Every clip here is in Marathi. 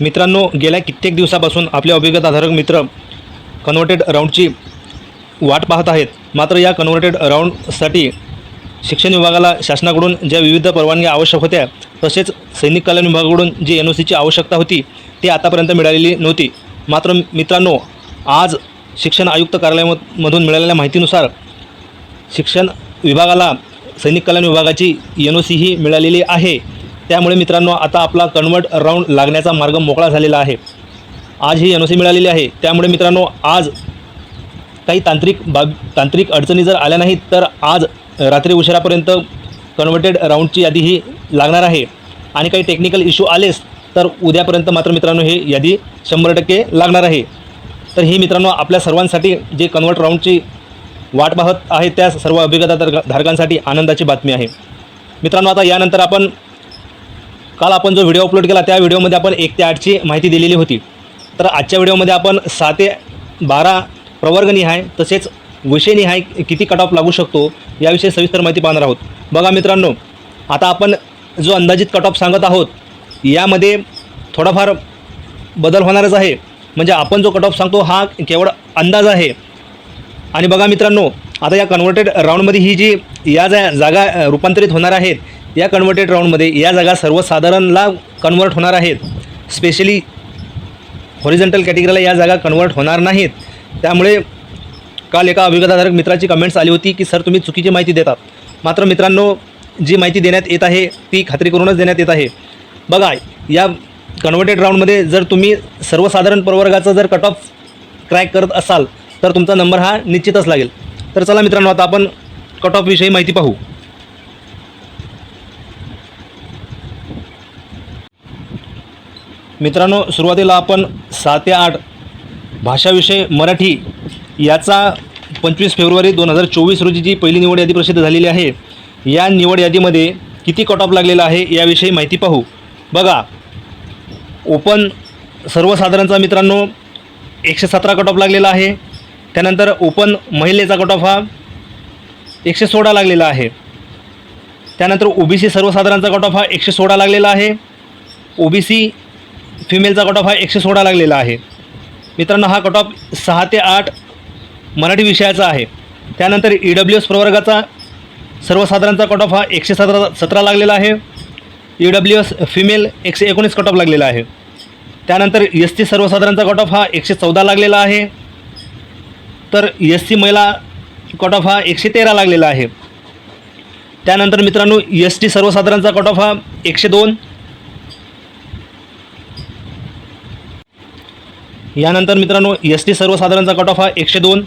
मित्रांनो गेल्या कित्येक दिवसापासून आपले अभिगताधारक मित्र कन्व्हर्टेड राऊंडची वाट पाहत आहेत. मात्र या कन्व्हर्टेड राऊंडसाठी शिक्षण विभागाला शासनाकडून ज्या विविध परवानग्या आवश्यक होत्या तसेच सैनिक कल्याण विभागाकडून जी एन ओ सीची आवश्यकता होती ती आतापर्यंत मिळालेली नव्हती. मात्र मित्रांनो आज शिक्षण आयुक्त कार्यालयामधून मिळालेल्या माहितीनुसार शिक्षण विभागाला सैनिक कल्याण विभागाची एन ओ सी ही मिळालेली आहे. त्यामुळे मित्रांनो आता आपला कन्वर्ट राऊंड लागण्याचा मार्ग मोकळा झालेला आहे. आज ही एन ओ सी मिळालेली आहे. त्यामुळे मित्रांनो आज काही तांत्रिक बाब तांत्रिक अडचणी जर आल्या नाहीत तर आज रात्री उशिरापर्यंत कन्वर्टेड राऊंडची यादी ही लागणार आहे. आणि काही टेक्निकल इश्यू आलेच तर उद्यापर्यंत मात्र मित्रांनो हे यादी शंभर टक्के लागणार आहे. तर ही मित्रांनो आपल्या सर्वांसाठी जे कन्वर्ट राऊंडची वाट पाहत आहे त्या सर्व अभिगता धारकांसाठी आनंदाची बातमी आहे. मित्रांनो आता यानंतर आपण काल आपण जो व्हिडिओ अपलोड केला त्या व्हिडिओमध्ये आपण एक ते आठची माहिती दिलेली होती. तर आजच्या व्हिडिओमध्ये आपण सहा ते बारा प्रवर्गनिहाय तसेच विषयनिहाय किती कट ऑफ लागू शकतो याविषयी सविस्तर माहिती पाहणार आहोत. बघा मित्रांनो आता आपण जो अंदाजित कट ऑफ सांगत आहोत यामध्ये थोडाफार बदल होणारच आहे. म्हणजे आपण जो कट ऑफ सांगतो हा केवळ अंदाज आहे. आणि बघा मित्रांनो आता या कन्व्हर्टेड राऊंडमध्ये ही जी या जा जागा रूपांतरित होणार आहेत या कन्व्हर्टेड राऊंडमध्ये या जागा सर्वसाधारणला कन्वर्ट होणार आहेत. स्पेशली हॉरिझेंटल कॅटेगरीला या जागा कन्वर्ट होणार नाहीत. त्यामुळे काल एका अभिगताधारक मित्राची कमेंट्स आली होती की सर तुम्ही चुकीची माहिती देतात. मात्र मित्रांनो जी माहिती देण्यात येत आहे ती खात्री करूनच देण्यात येत आहे. बघा या कन्व्हर्टेड राऊंडमध्ये जर तुम्ही सर्वसाधारण प्रवर्गाचा जर कट ऑफ क्रॅक करत असाल तर तुमचा नंबर हा निश्चितच लागेल. तर चला मित्रांनो आता आपण कट ऑफविषयी माहिती पाहू. मित्रांनो सुरुवातीला आपण सात ते आठ भाषाविषय मराठी याचा पंचवीस फेब्रुवारी दोन हजार चोवीस रोजी जी पहिली निवड यादी प्रसिद्ध झालेली आहे या निवड यादीमध्ये किती कट ऑफ लागलेला आहे याविषयी माहिती पाहू. बघा ओपन सर्वसाधारणचा मित्रांनो एकशे सतरा कट ऑफ लागलेला आहे. त्यानंतर ओपन महिलेचा कट ऑफ हा एकशे सोळा लागलेला आहे. त्यानंतर ओबीसी सर्वसाधारणचा कट ऑफ हा एकशे सोळा लागलेला आहे. ओबीसी फिमेलचा कट ऑफ हा एकशे सोळा लागलेला आहे. मित्रांनो हा कट ऑफ सहा ते आठ मराठी विषयाचा आहे. त्यानंतर ई डब्ल्यू एस प्रवर्गाचा सर्वसाधारणचा कट ऑफ हा एकशे सतरा सतरा लागलेला आहे. ई डब्ल्यू एस फिमेल एकशे एकोणीस कट ऑफ लागलेला आहे. त्यानंतर एस टी सर्वसाधारणचा कट ऑफ हा एकशे चौदा लागलेला आहे. तर एस सी महिला कट ऑफ हा एकशे तेरा लागलेला आहे. त्यानंतर मित्रांनो एस टी सर्वसाधारणचा कट ऑफ हा एकशे दोन यानंतर मित्रांनो एस टी सर्वसाधारणचा कट ऑफ हा एकशे दोन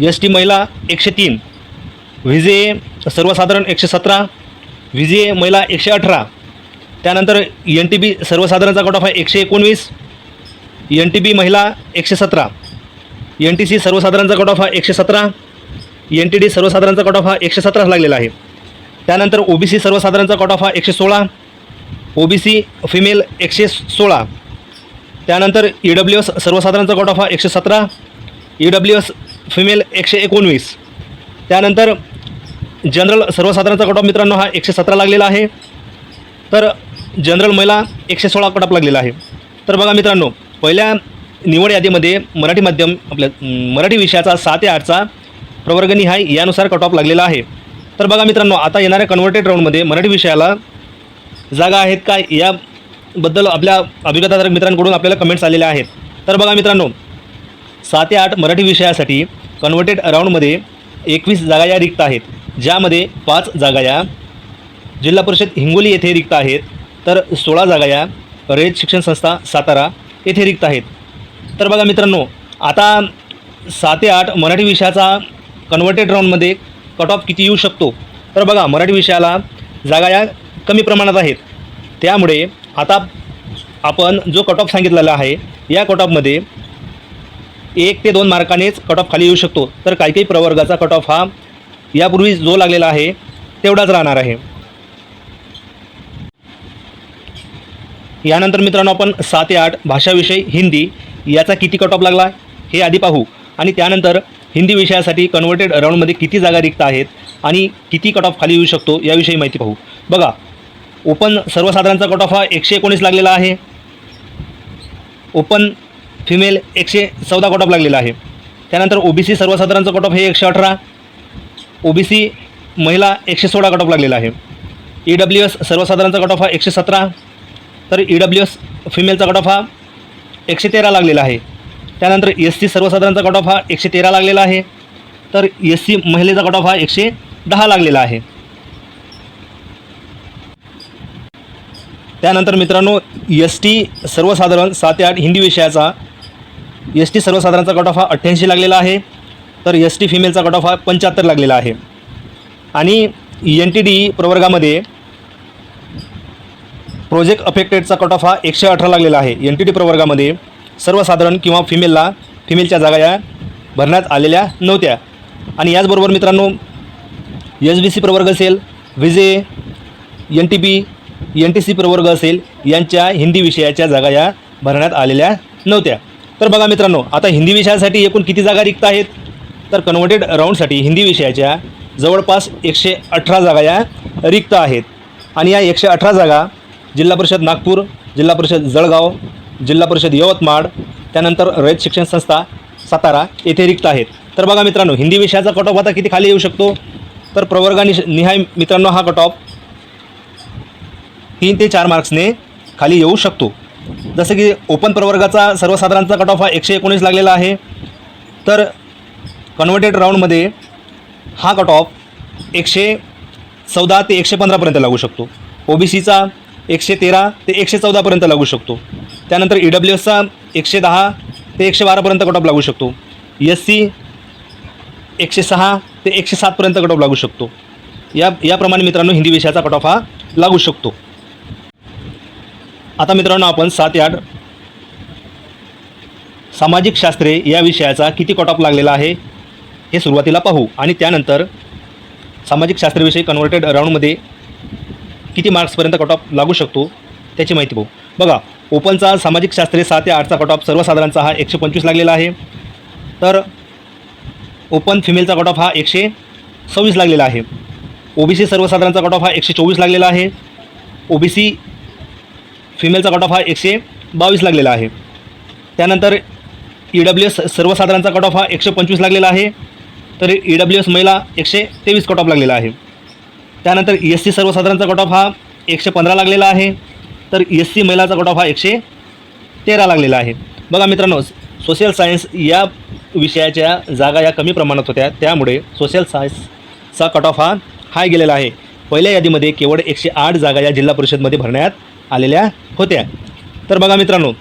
एस टी महिला एकशे तीन विजे सर्वसाधारण एकशे सतरा विजे जे ए महिला एकशे अठरा. त्यानंतर एन टी बी सर्वसाधारणचा कट ऑफ आहे एकशे एकोणवीस एन टी बी महिला एकशे सतरा. एन टी सी सर्वसाधारणचा कट ऑफ हा एकशे सतरा एन टी डी सर्वसाधारणचा कट ऑफ हा एकशे सतरा लागलेला आहे. त्यानंतर ओ बी सी सर्वसाधारणचा कट ऑफ हा एकशे सोळा ओ बी सी फिमेल एकशे सोळा. त्यानंतर ई डब्ल्यू एस सर्वसाधारणचा कट ऑफ हा एकशे सतरा ई डब्ल्यू एस फिमेल एकशे एकोणवीस. त्यानंतर जनरल सर्वसाधारणचा कट ऑफ मित्रांनो हा एकशे सतरा लागलेला आहे. तर जनरल महिला एकशे सोळा कट ऑफ लागलेला आहे. तर बघा मित्रांनो पहिल्या निवड यादीमध्ये मराठी माध्यम आपल्या मराठी विषयाचा सात ते आठचा प्रवर्गनिहाय यानुसार कट ऑफ लागलेला आहे. तर बघा मित्रांनो आता येणाऱ्या कन्व्हर्टेड राऊंडमध्ये मराठी विषयाला जागा आहेत का? बद्दल आपल्या अभिगताधारक मित्रांकडून आपल्याला कमेंट्स आलेल्या आहेत. तर बघा मित्रांनो सात ते आठ मराठी विषयासाठी कन्व्हर्टेड राऊंडमध्ये एकवीस जागा या रिक्त आहेत. ज्यामध्ये पाच जागा या जिल्हा परिषद हिंगोली येथे रिक्त आहेत. तर सोळा जागा या रयत शिक्षण संस्था सातारा येथे रिक्त आहेत. तर बघा मित्रांनो आता सात ते आठ मराठी विषयाचा कन्व्हर्टेड राऊंडमध्ये कट ऑफ किती येऊ शकतो? तर बघा मराठी विषयाला जागा या कमी प्रमाणात आहेत. त्यामुळे आता आपण जो कट ऑफ सांगितलेला आहे या कट ऑफमध्ये एक ते दोन मार्कानेच कट ऑफ खाली येऊ शकतो. तर काही काही प्रवर्गाचा कट ऑफ हा यापूर्वी जो लागलेला आहे तेवढाच राहणार आहे. यानंतर मित्रांनो आपण सात ते आठ भाषाविषय हिंदी याचा किती कट ऑफ लागला हे आधी पाहू. आणि त्यानंतर हिंदी विषयासाठी कन्व्हर्टेड राऊंडमध्ये किती जागा रिक्त आहेत आणि किती कट ऑफ खाली येऊ शकतो याविषयी माहिती पाहू. बघा ओपन सर्वसाधारणचा कट ऑफ हा एकशे एकोणीस लागलेला आहे. ओपन फिमेल एकशे चौदा कट ऑफ लागलेला आहे. त्यानंतर ओ बी सी सर्वसाधारणचा कट ऑफ हे एकशे अठरा. ओ बी सी महिला एकशे सोळा कट ऑफ लागलेला आहे. ई डब्ल्यू एस सर्वसाधारणचा कट ऑफ हा एकशे सतरा. तर ई डब्ल्यू एस फिमेलचा कट ऑफ हा एकशे तेरा लागलेला आहे. त्यानंतर एस सी सर्वसाधारणचा कट ऑफ हा एकशे तेरा लागलेला आहे. तर एस सी महिलेचा कट ऑफ हा एकशे दहा लागलेला आहे. त्यानंतर मित्रांनो एस टी सर्वसाधारण सात ते आठ हिंदी विषयाचा एस टी सर्वसाधारणचा कट ऑफ हा अठ्ठ्याऐंशी लागलेला आहे. तर एस टी फिमेलचा कट ऑफ हा पंच्याहत्तर लागलेला आहे. आणि एन टी डी प्रवर्गामध्ये प्रोजेक्ट अफेक्टेडचा कट ऑफ हा एकशे अठरा लागलेला आहे. एन टी डी प्रवर्गामध्ये सर्वसाधारण किंवा फिमेलला फिमेलच्या जागा या भरण्यात आलेल्या नव्हत्या. आणि याचबरोबर मित्रांनो एस बी सी प्रवर्ग असेल VJ N T P N T C प्रवर्ग असेल यांच्या हिंदी विषयाच्या जागा या भरण्यात आलेल्या नव्हत्या. तर बघा मित्रांनो आता हिंदी विषयासाठी एकूण किती जागा रिक्त आहेत? तर कन्व्हर्टेड राऊंडसाठी हिंदी विषयाच्या जवळपास एकशे अठरा जागा या रिक्त आहेत. आणि या एकशे अठरा जागा जिल्हा परिषद नागपूर जिल्हा परिषद जळगाव जिल्हा परिषद यवतमाळ त्यानंतर रयत शिक्षण संस्था सातारा येथे रिक्त आहेत. तर बघा मित्रांनो हिंदी विषयाचा कट ऑफ आता किती खाली येऊ शकतो? तर प्रवर्गानि निहाय मित्रांनो हा कट ऑफ तीन ते चार मार्क्सने खाली येऊ शकतो. जसं की ओपन प्रवर्गाचा सर्वसाधारणचा कट ऑफ हा एकशे एकोणीस लागलेला आहे. तर कन्व्हर्टेड राऊंडमध्ये हा कट ऑफ एकशे चौदा ते एकशे पंधरापर्यंत लागू शकतो. ओ बी सीचा एकशे तेरा ते एकशे चौदापर्यंत लागू शकतो. त्यानंतर ई डब्ल्यू एसचा एकशे दहा ते एकशे बारापर्यंत कट ऑफ लागू शकतो. एस सी एकशे सहा ते एकशे सातपर्यंत कट ऑफ लागू शकतो. या याप्रमाणे मित्रांनो हिंदी विषयाचा कट ऑफ हा लागू शकतो. आता मित्रांनो आपण सात ते आठ सामाजिक शास्त्रे या विषयाचा किती कटॉप लागलेला आहे हे सुरुवातीला पाहू. आणि त्यानंतर सामाजिक शास्त्रविषयी कन्व्हर्टेड राऊंडमध्ये किती मार्क्सपर्यंत कटॉप लागू शकतो त्याची माहिती पाहू. बघा ओपनचा सामाजिक शास्त्रे सात ते आठचा कटॉप सर्वसाधारणचा हा एकशे पंचवीस लागलेला आहे. तर ओपन फिमेलचा कट ऑफ हा एकशे सव्वीस लागलेला आहे. ओ बी सी सर्वसाधारणचा कट ऑफ हा एकशे चोवीस लागलेला आहे. ओ बी सी फिमेलचा कट ऑफ हा एकशे बावीस लागलेला आहे. त्यानंतर ई डब्ल्यू एस सर्वसाधारणचा कट ऑफ हा एकशे पंचवीस लागलेला आहे. तर ई डब्ल्यू एस महिला एकशे तेवीस कट ऑफ लागलेला आहे. त्यानंतर एस सी सर्वसाधारणचा कट ऑफ हा एकशे पंधरा लागलेला आहे. तर एस सी महिलाचा कट ऑफ हा एकशे तेरा लागलेला आहे. बघा मित्रांनो सोशल सायन्स या विषयाच्या जागा या कमी प्रमाणात होत्या. त्यामुळे सोशल सायन्सचा कट ऑफ हा हाय गेलेला आहे. पहिल्या यादीमध्ये केवळ एकशे आठ जागा या जिल्हा परिषदमध्ये भरण्यात आलेल्या होत्या. तर बघा मित्रांनो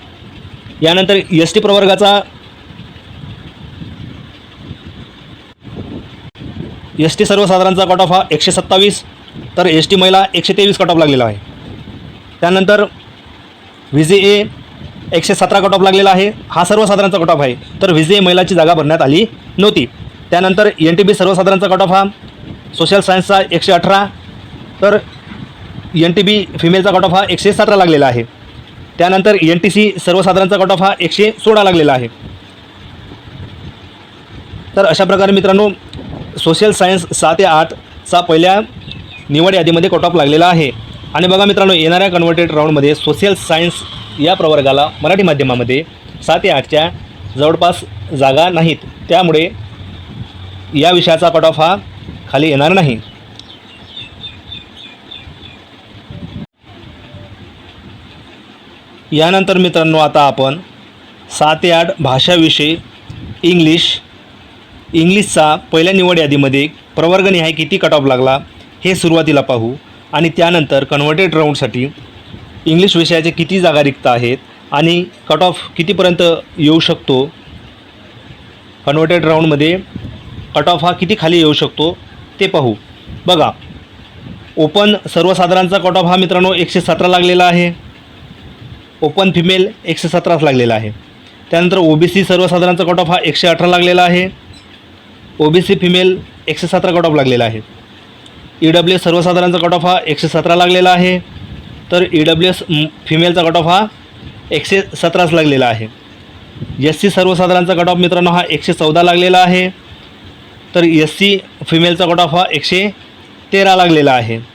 यानंतर एस टी प्रवर्गाचा एस टी सर्वसाधारणचा कट ऑफ हा एकशे सत्तावीस तर एस टी महिला एकशे तेवीस कट ऑफ लागलेला आहे. त्यानंतर व्ही जे ए एकशे सतरा कट ऑफ लागलेला आहे. हा सर्वसाधारणचा कट ऑफ आहे. तर व्ही जे ए महिलाची जागा भरण्यात आली नव्हती. त्यानंतर एन टी बी सर्वसाधारणचा कट ऑफ हा सोशल सायन्सचा एकशे अठरा तर एन टी बी फिमेलचा कट ऑफ हा एकशे सतरा लागलेला आहे. त्यानंतर एन टी सी सर्वसाधारणचा कट ऑफ हा एकशे सोळा लागलेला आहे. तर अशा प्रकारे मित्रांनो सोशल सायन्स सहा ते आठचा पहिल्या निवड यादीमध्ये कट ऑफ लागलेला आहे. आणि बघा मित्रांनो येणाऱ्या कन्व्हर्टेड राऊंडमध्ये सोशल सायन्स या प्रवर्गाला मराठी माध्यमामध्ये सहा ते आठच्या जवळपास जागा नाहीत. त्यामुळे या विषयाचा कट ऑफ हा खाली येणार नाही. यानंतर मित्रांनो आता आपण सात ते आठ भाषाविषयी इंग्लिश इंग्लिशचा पहिल्या निवड यादीमध्ये प्रवर्गनिहाय किती कट ऑफ लागला हे सुरुवातीला पाहू आणि त्यानंतर कन्व्हर्टेड राऊंडसाठी इंग्लिश विषयाचे किती जागा रिक्त आहेत आणि कट ऑफ कितीपर्यंत येऊ शकतो? कन्व्हर्टेड राऊंडमध्ये कट ऑफ हा किती खाली येऊ शकतो ते पाहू. बघा ओपन सर्वसाधारणचा कट ऑफ हा मित्रांनो एकशे सतरा लागलेला आहे. ओपन फिमेल एकशे सतराच लागलेला आहे. त्यानंतर ओ बी सी सर्वसाधारणचा कट ऑफ हा एकशे अठरा लागलेला आहे. ओ बी सी फिमेल एकशे सतरा कट ऑफ लागलेला आहे. ई डब्ल्यू एस सर्वसाधारणचा कट ऑफ हा एकशे सतरा लागलेला आहे. तर ई डब्ल्यू एस फिमेलचा कट ऑफ हा एकशे सतराच लागलेला आहे. एस सी सर्वसाधारणचा कट ऑफ मित्रांनो हा एकशे चौदा लागलेला आहे. तर एस सी फिमेलचा कट ऑफ हा एकशे तेरा लागलेला आहे.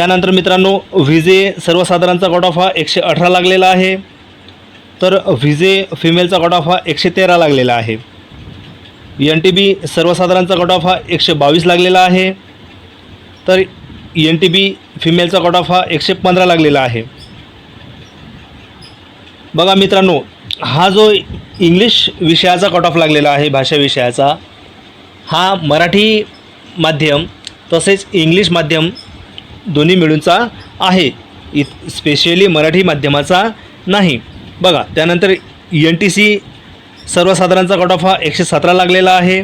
त्यानंतर मित्रांनो विजे सर्वसाधारणचा कट ऑफ हा एकशे अठरा लागलेला आहे. तर व्हिजे फिमेलचा कट ऑफ हा एकशे तेरा लागलेला आहे. एन टी बी सर्वसाधारणचा कट ऑफ हा एकशे बावीस लागलेला आहे. तर एन टी बी फिमेलचा कट ऑफ हा एकशे पंधरा लागलेला आहे. बघा मित्रांनो हा जो इंग्लिश विषयाचा कट ऑफ लागलेला आहे भाषा विषयाचा हा मराठी माध्यम तसेच इंग्लिश माध्यम दोन्ही मिळूनचा आहे. इत स्पेशली मराठी माध्यमाचा नाही. बघा त्यानंतर एन टी सी सर्वसाधारणचा कट ऑफ हा एकशे सतरा लागलेला आहे.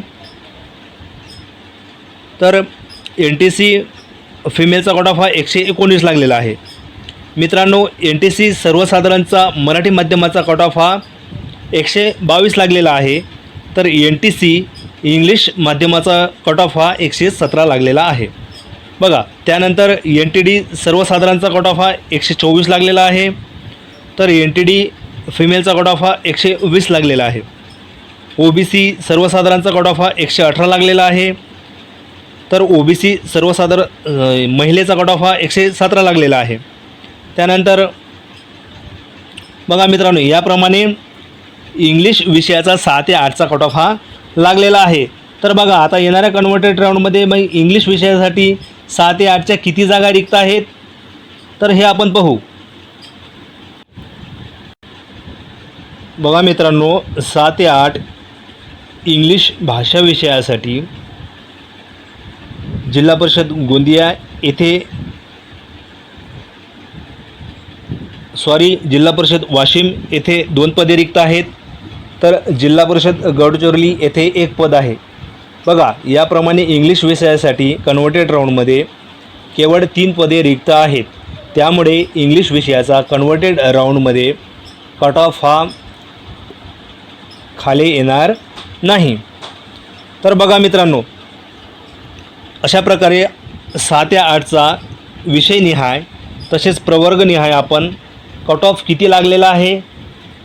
तर एन टी सी फिमेलचा कट ऑफ हा एकशे एकोणीस लागलेला आहे. मित्रांनो एन टी सी सर्वसाधारणचा मराठी माध्यमाचा कट ऑफ हा एकशे बावीस लागलेला आहे. तर एन टी सी इंग्लिश माध्यमाचा कट ऑफ हा एकशे सतरा लागलेला आहे. बघा त्यानंतर एन टी डी सर्वसाधारणचा कट ऑफ हा एकशे चोवीस लागलेला आहे. तर एन टी डी फिमेलचा कट ऑफ हा एकशे वीस लागलेला आहे. ओ बी सी सर्वसाधारणचा कट ऑफ हा एकशे अठरा लागलेला आहे. तर ओ बी सी सर्वसाधारण महिलेचा कट ऑफ हा एकशे सतरा लागलेला आहे. त्यानंतर बघा मित्रांनो याप्रमाणे इंग्लिश विषयाचा सहा ते आठचा कट ऑफ हा लागलेला आहे. तर बघा आता येणाऱ्या कन्व्हर्टेड राऊंडमध्ये मग इंग्लिश विषयासाठी सहा ते आठच्या किती जागा रिक्त आहेत? तर हे आपण पाहू. बघा मित्रांनो सहा ते आठ इंग्लिश भाषा विषयासाठी जिल्हा परिषद गोंदिया येथे सॉरी जिल्हा परिषद वाशिम येथे दोन पदे रिक्त आहेत. तर जिल्हा परिषद गडचिरोली येथे एक पद आहे. बघा याप्रमाणे इंग्लिश विषयासाठी कन्व्हर्टेड राऊंडमध्ये केवळ तीन पदे रिक्त आहेत. त्यामुळे इंग्लिश विषयाचा कन्व्हर्टेड राऊंडमध्ये कट ऑफ हा खाली येणार नाही. तर बघा मित्रांनो अशा प्रकारे सहा ते आठचा विषयनिहाय तसेच प्रवर्गनिहाय आपण कट ऑफ किती लागलेला आहे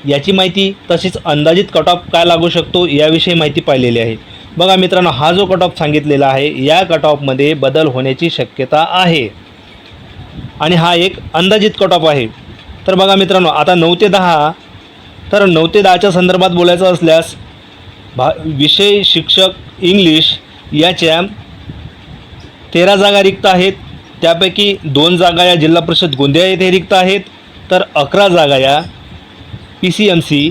याची माहिती तसेच अंदाजित कट ऑफ काय लागू शकतो याविषयी माहिती पाहिलेली आहे. बघा मित्रांनो हा जो कट ऑफ सांगितलेला आहे या कट ऑफमध्ये बदल होण्याची शक्यता आहे. आणि हा एक अंदाजित कट ऑफ आहे. तर बघा मित्रांनो आता नऊ ते दहा तर नऊ ते दहाच्या संदर्भात बोलायचं असल्यास भा विषय शिक्षक इंग्लिश याच्या तेरा जागा रिक्त आहेत. त्यापैकी दोन जागा या जिल्हा परिषद गोंदिया येथे रिक्त आहेत. तर अकरा जागा या P C M C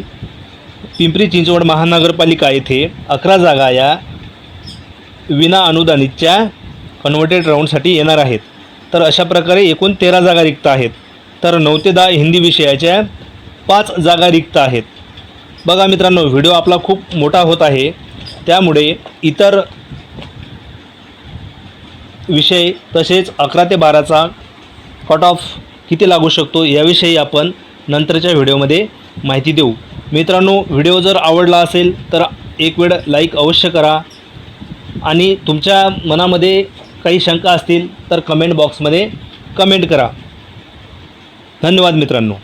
Pimpri Chinchwad महानगरपालिका येथे अकरा जागा या विना अनुदानितच्या कन्व्हर्टेड राऊंडसाठी येणार आहेत. तर अशा प्रकारे एकूण तेरा जागा रिक्त आहेत. तर नऊ ते दहा हिंदी विषयाच्या पाच जागा रिक्त आहेत. बघा मित्रांनो व्हिडिओ आपला खूप मोठा होत आहे. त्यामुळे इतर विषय तसेच अकरा ते बाराचा कट ऑफ किती लागू शकतो याविषयी आपण नंतरच्या व्हिडिओमध्ये माहिती देऊ. मित्रांनो व्हिडिओ जर आवडला असेल तर एक वेळ लाईक अवश्य करा. आणि तुमच्या मनामध्ये काही शंका असतील तर कमेंट बॉक्समध्ये कमेंट करा. धन्यवाद मित्रांनो.